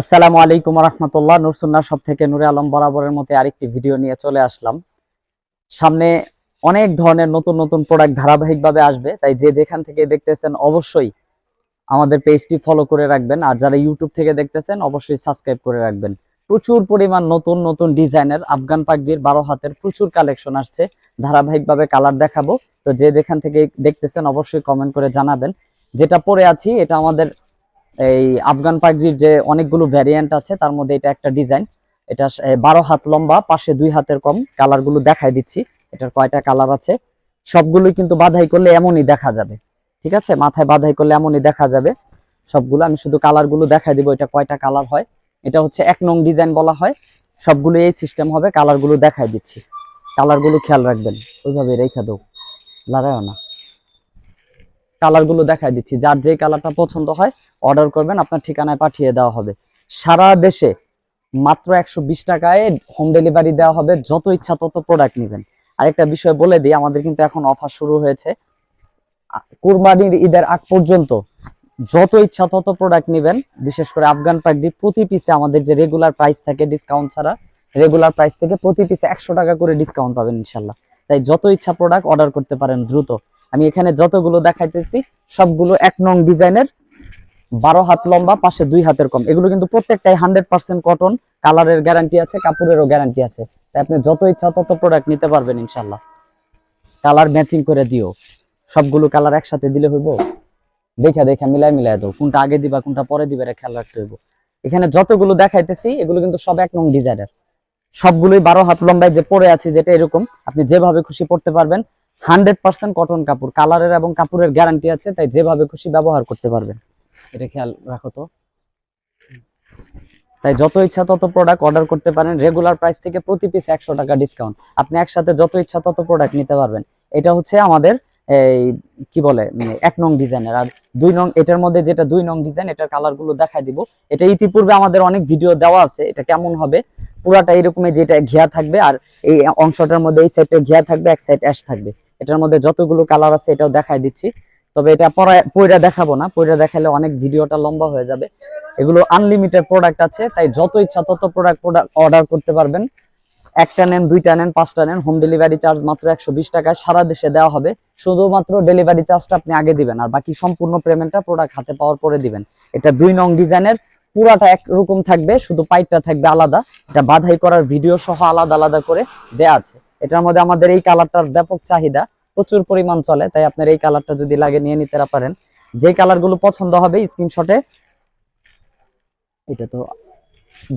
আসসালামু আলাইকুম রহমতুল্লাহ নুরসুন্না সব থেকে নুরে আলম বরাবরের মতো আরেকটি ভিডিও নিয়ে চলে আসলাম। সামনে অনেক ধরনের নতুন নতুন প্রোডাক্ট ধারাবাহিকভাবে আসবে, তাই যে যেখান থেকে দেখতেছেন অবশ্যই আমাদের পেজটি ফলো করে রাখবেন, আর যারা ইউটিউব থেকে দেখতেছেন অবশ্যই সাবস্ক্রাইব করে রাখবেন। প্রচুর পরিমাণ নতুন নতুন ডিজাইনের আফগান পাগড়ির বারো হাতের প্রচুর কালেকশন আসছে। ধারাবাহিকভাবে কালার দেখাবো, তো যে যেখান থেকে দেখতেছেন অবশ্যই কমেন্ট করে জানাবেন। যেটা পরে আছি, এটা আমাদের এই আফগান পাগড়ির যে অনেকগুলো ভ্যারিয়েন্ট আছে, তার মধ্যে এটা একটা ডিজাইন এটা বারো হাত লম্বা, পাশে দুই হাতের কম। কালারগুলো দেখাই দিচ্ছি। এটার কয়টা কালার আছে? সবগুলোই কিন্তু বাধাই করলে এমনই দেখা যাবে। ঠিক আছে? মাথায় বাধাই করলে এমনই দেখা যাবে। সবগুলো, আমি শুধু কালারগুলো দেখাই দিব, এটা কয়টা কালার হয়। এটা হচ্ছে এক নং ডিজাইন বলা হয়। সবগুলো এই সিস্টেম হবে কালারগুলো দেখাই দিচ্ছি। কালারগুলো খেয়াল রাখবেন। ওইভাবে রেখা দেও। লড়াইও না। কালারগুলো দেখাই দিচ্ছি। যার যেই কালারটা পছন্দ হয় অর্ডার করবেন, আপনার ঠিকানায় পাঠিয়ে দেওয়া হবে। সারা দেশে মাত্র একশো বিশ টাকায় হোম ডেলিভারি দেওয়া হবে, যত ইচ্ছা তত প্রোডাক্ট নেবেন। আরেকটা বিষয় বলে দিই, আমাদের কিন্তু এখন অফার শুরু হয়েছে। কুরবানির ঈদের আগ পর্যন্ত যত ইচ্ছা তত প্রোডাক্ট নেবেন। বিশেষ করে আফগান পাগড়ি প্রতি পিসে আমাদের যে রেগুলার প্রাইস থাকে ডিসকাউন্ট ছাড়া রেগুলার প্রাইস থেকে প্রতি পিসে একশো টাকা করে ডিসকাউন্ট পাবেন ইনশাল্লাহ। তাই যত ইচ্ছা প্রোডাক্ট অর্ডার করতে পারেন দ্রুত। আমি এখানে যতগুলো দেখাইতেছি, সবগুলো এক নং ডিজাইনের, বারো হাত লম্বা, পাশে দুই হাতের কম। এগুলো কিন্তু প্রত্যেকটাই হান্ড্রেড পার্সেন্ট কটন, কালারের গ্যারান্টি আছে, কাপড়েরও গ্যারান্টি আছে। তাই আপনি যত ইচ্ছা তত প্রোডাক্ট নিতে পারবেন ইনশাল্লাহ কালার ম্যাচিং করে দিও। সবগুলো কালার একসাথে দিলে হইব? দেখা দেখা মিলাই মিলাই দাও। কোনটা আগে দিবা, কোনটা পরে দিবা খেয়াল রাখতে হইব। এখানে যতগুলো দেখাইতেছি, এগুলো কিন্তু সব এক নং ডিজাইনের। সবগুলোই বারো হাত লম্বায় যে পরে আছে, যেটা এরকম, আপনি যেভাবে খুশি পড়তে পারবেন হান্ড্রেড পার্সেন্ট কটন কাপড়। কালারের এবং কাপড়ের গ্যারান্টি আছে তাই যেভাবে খুশি ব্যবহার করতে পারবেন। এটা খেয়াল রাখো তো। তাই যত ইচ্ছা তত প্রোডাক্ট অর্ডার করতে পারেন। রেগুলার প্রাইস থেকে প্রতি পিস একশো টাকা ডিসকাউন্ট আপনি একসাথে যত ইচ্ছা তত প্রোডাক্ট নিতে পারবেন। এটা হচ্ছে আমাদের এই কি বলে উম, এক নং ডিজাইনের আর দুই নং এটার মধ্যে যেটা দুই নং ডিজাইন এটার কালারগুলো দেখাই দিব। এটা ইতিপূর্বে আমাদের অনেক ভিডিও দেওয়া আছে এটা কেমন হবে? পুরাটা এরকমই যেটা ঘিয়া থাকবে আর এই অংশটার মধ্যে এই সাইডে ঘিয়া থাকবে এক সাইড অ্যাশ থাকবে। এটার মধ্যে যতগুলো কালার আছে এটাও দেখাই দিচ্ছি। তবে এটা পরে দেখাবো না। পয়রা দেখালে অনেক ভিডিওটা লম্বা হয়ে যাবে। এগুলো আনলিমিটেড প্রোডাক্ট আছে, তাই যত ইচ্ছা তত প্রোডাক্ট অর্ডার করতে পারবেন। একটা নেন, দুইটা নেন, পাঁচটা নেন হোম ডেলিভারি চার্জ মাত্র একশো বিশ টাকায় সারা দেশে দেওয়া হবে। শুধুমাত্র ডেলিভারি চার্জটা আপনি আগে দিবেন, আর বাকি সম্পূর্ণ পেমেন্টটা প্রোডাক্ট হাতে পাওয়ার পরে দিবেন। এটা দুই নং ডিজাইনের, পুরাটা একরকম থাকবে, শুধু পাইপটা থাকবে আলাদা। এটা বাধাই করার ভিডিও সহ আলাদা আলাদা করে দেয়া আছে। এটার মধ্যে আমাদের এই কালারটার ব্যাপক চাহিদা। প্রচুর পরিমাণ চলে, তাই আপনার এই কালারটা যদি লাগে নিয়ে নিতে পারেন। যে কালারগুলো পছন্দ হবে স্ক্রিনশটে এটা তো,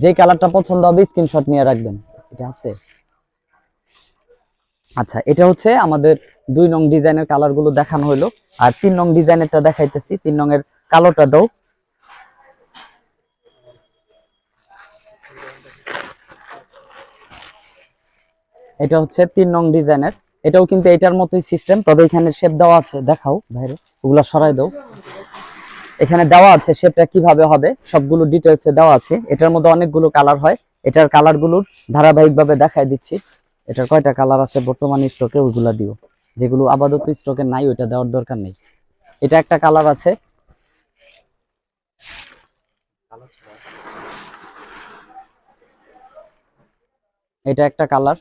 যে কালারটা পছন্দ হবে স্ক্রিনশট নিয়ে রাখবেন। এটা আছে। আচ্ছা এটা হচ্ছে আমাদের দুই নং ডিজাইনের কালারগুলো দেখানো হলো আর তিন নং ডিজাইনেরটা দেখাইতেছি। তিন নং এর কালোটা দাও। এটা হচ্ছে তিন নং ডিজাইনের। এটাও কিন্তু এটার মতোই সিস্টেম তবে এখানে শেপ দেওয়া আছে। দেখাও বাইরে, ওগুলা সরাই দাও। এখানে দেওয়া আছে শেপটা কীভাবে হবে, সবগুলো ডিটেলসে দেওয়া আছে। এটার মধ্যে অনেকগুলো কালার হয়। এটার কালারগুলোর ধারাবাহিকভাবে দেখাই দিচ্ছি। এটার কয়টা কালার আছে বর্তমান স্টকে ওইগুলা দিও। যেগুলো আপাতত স্টকে নাই, ওইটা দেওয়ার দরকার নেই। এটা একটা কালার আছে। এটা একটা কালার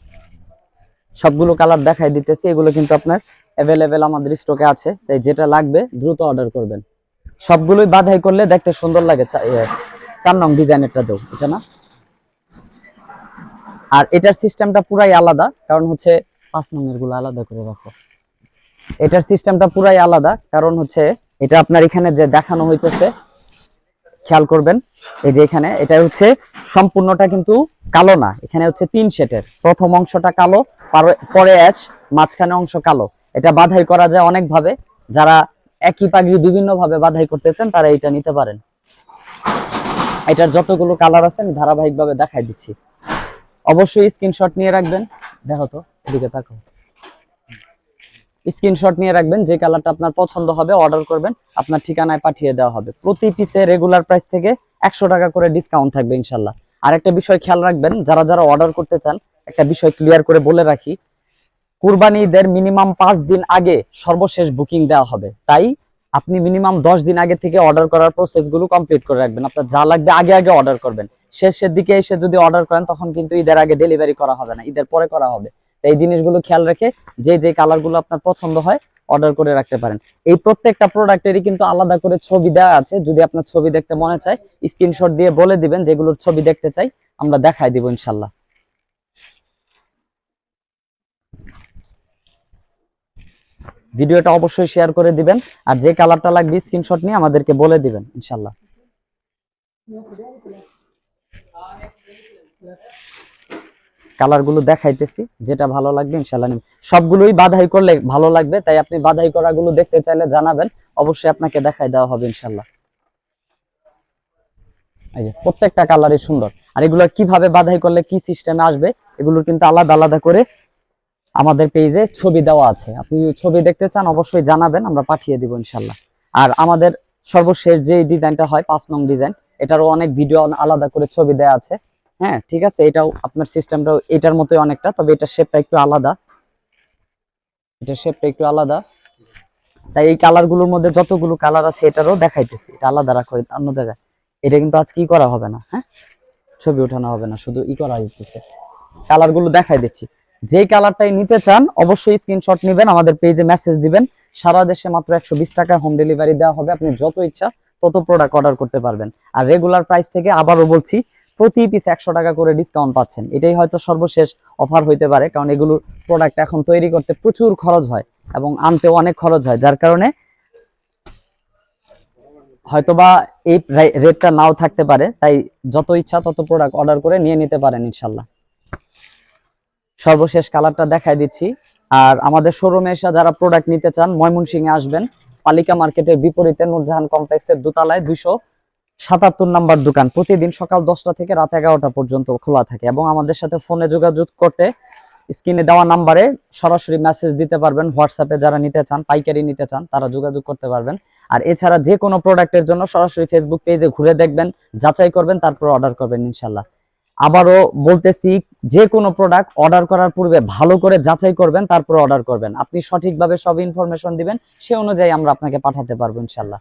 সবগুলো কালার দেখাই দিতেছি, এগুলো কিন্তু আপনার অ্যাভেলেবেল আমাদের স্টকে আছে। তাই যেটা লাগবে দ্রুত অর্ডার করবেন। সবগুলোই বাধাই করলে দেখতে সুন্দর লাগে চার নং ডিজাইনেরটা দেও, এটা না? আর এটার সিস্টেমটা পুরাই আলাদা, কারণ হচ্ছে পাঁচ নম্বরগুলো আলাদা করে রাখো। এটার সিস্টেমটা পুরাই আলাদা, কারণ হচ্ছে এটা আপনার এখানে যে দেখানো হইতেছে খেয়াল করবেন। এই যে এখানে এটা হচ্ছে সম্পূর্ণটা কিন্তু কালো না। এখানে হচ্ছে তিন সেটের। প্রথম অংশটা কালো, পরে অ্যাচ, মাঝখানে অংশ কালো। এটা বাধাই করা যায় অনেক ভাবে যারা একই পাগড়ি বিভিন্ন ভাবে বাধাই করতে চান, তারা এটা নিতে পারেন। এটার যতগুলো কালার আছে, আমি ধারাবাহিকভাবে দেখাই দিচ্ছি। অবশ্যই স্ক্রিনশট নিয়ে রাখবেন। দেখো তো, এদিকে তাকাও। স্ক্রিনশট নিয়ে রাখবেন, যে কালারটা আপনার পছন্দ হবে, অর্ডার করবেন, আপনার ঠিকানায় পাঠিয়ে দেওয়া হবে। প্রতি পিসে রেগুলার প্রাইস থেকে একশো টাকা করে ডিসকাউন্ট থাকবে ইনশাল্লাহ। আর একটা বিষয় খেয়াল রাখবেন, যারা যারা অর্ডার করতে চান, একটা বিষয় ক্লিয়ার করে বলে রাখি কুরবানি ঈদের মিনিমাম পাঁচ দিন আগে সর্বশেষ বুকিং দেওয়া হবে। তাই আপনি মিনিমাম দশ দিন আগে থেকে অর্ডার করার প্রসেসগুলো কমপ্লিট করে রাখবেন। আপনার যা লাগবে আগে আগে অর্ডার করবেন। শেষের দিকে এসে যদি অর্ডার করেন, তখন কিন্তু ঈদের আগে ডেলিভারি করা হবে না, ঈদের পরে করা হবে। এই জিনিসগুলো খেয়াল রেখে যে যে কালারগুলো আপনার পছন্দ হয় অর্ডার করে রাখতে পারেন। এই প্রত্যেকটা প্রোডাক্টেরই কিন্তু আলাদা করে ছবি দেওয়া আছে। যদি আপনার ছবি দেখতে মনে চায় স্ক্রিনশট দিয়ে বলে দিবেন, যেগুলোর ছবি দেখতে চাই, আমরা দেখাই দিব ইনশাল্লাহ। ভিডিওটা অবশ্যই শেয়ার করে দিবেন, আর যে কালারটা লাগবে স্ক্রিনশট নিয়ে আমাদেরকে বলে দিবেন, ইনশাল্লাহ। কালারগুলো দেখাইতেছি, যেটা ভালো লাগবে ইনশাল্লাহ নিন সবগুলোই বাধাই করলে ভালো লাগবে, তাই আপনি বাধাই করা গুলো দেখতে চাইলে জানাবেন, অবশ্যই আপনাকে দেখাই দেওয়া হবে ইনশাল্লাহ এই যে, প্রত্যেকটা কালারই সুন্দর। আর এগুলো কীভাবে বাধাই করলে কি সিস্টেমে আসবে, এগুলোর কিন্তু আলাদা আলাদা করে আমাদের পেজে ছবি দেওয়া আছে। আপনি ছবি দেখতে চান, অবশ্যই জানাবেন, আমরা পাঠিয়ে দিব ইনশাল্লাহ আর আমাদের সর্বশেষ যে ডিজাইনটা হয়, পাঁচ নং ডিজাইন এটারও অনেক ভিডিও আলাদা করে ছবি দেওয়া আছে। হ্যাঁ ঠিক আছে, এটাও আপনার সিস্টেমটাও এটার মতোই অনেকটা, তবে এটার শেপটা একটু আলাদা। এটার শেপটা একটু আলাদা। তাই এই কালারগুলোর মধ্যে যতগুলো কালার আছে, এটারও দেখাইতেছি। এটা আলাদা রাখো অন্য জায়গায়। এটা কিন্তু আজকে ই করা হবে না হ্যাঁ? ছবি ওঠানো হবে না, শুধু ই করা হইতেছে। কালারগুলো দেখাই দিচ্ছি। যে কালারটাই নিতে চান, অবশ্যই স্ক্রিনশট নেবেন, আমাদের পেজে মেসেজ দিবেন। সারা দেশে মাত্র একশো বিশ টাকা হোম ডেলিভারি দেওয়া হবে। আপনি যত ইচ্ছা তত প্রোডাক্ট অর্ডার করতে পারবেন। আর রেগুলার প্রাইস থেকে আবারও বলছি প্রতি পিস একশো টাকা করে ডিসকাউন্ট পাচ্ছেন। এটাই হয়তো সর্বশেষ অফার হইতে পারে, কারণ এগুলোর প্রোডাক্ট এখন তৈরি করতে প্রচুর খরচ হয় এবং আনতেও অনেক খরচ হয়, যার কারণে হয়তোবা এই রেটটা নাও থাকতে পারে। তাই যত ইচ্ছা তত প্রোডাক্ট অর্ডার করে নিয়ে নিতে পারেন ইনশাল্লাহ। সর্বশেষ কালারটা দেখাই দিচ্ছি। আর আমাদের শোরুমে এসে যারা প্রোডাক্ট নিতে চান, ময়মনসিংহে আসবেন। পালিকা মার্কেটের বিপরীতে নূরজাহান কমপ্লেক্সের দোতলায় দুইশো সাতাত্তর নাম্বার দোকান। প্রতিদিন সকাল দশটা থেকে রাত এগারোটা পর্যন্ত খোলা থাকে এবং আমাদের সাথে ফোনে যোগাযোগ করতে স্ক্রিনে দেওয়া নাম্বারে সরাসরি মেসেজ দিতে পারবেন। হোয়াটসঅ্যাপে যারা নিতে চান, পাইকারি নিতে চান, তারা যোগাযোগ করতে পারবেন। আর এছাড়া যে কোনো প্রোডাক্টের জন্য সরাসরি ফেসবুক পেজে ঘুরে দেখবেন, যাচাই করবেন, তারপর অর্ডার করবেন ইনশাল্লাহ আবারও বলতেছি, যে কোনো প্রোডাক্ট অর্ডার করার পূর্বে ভালো করে যাচাই করবেন, তারপর অর্ডার করবেন। আপনি সঠিকভাবে সব ইনফরমেশন দিবেন, সে অনুযায়ী আমরা আপনাকে পাঠাতে পারব ইনশাল্লাহ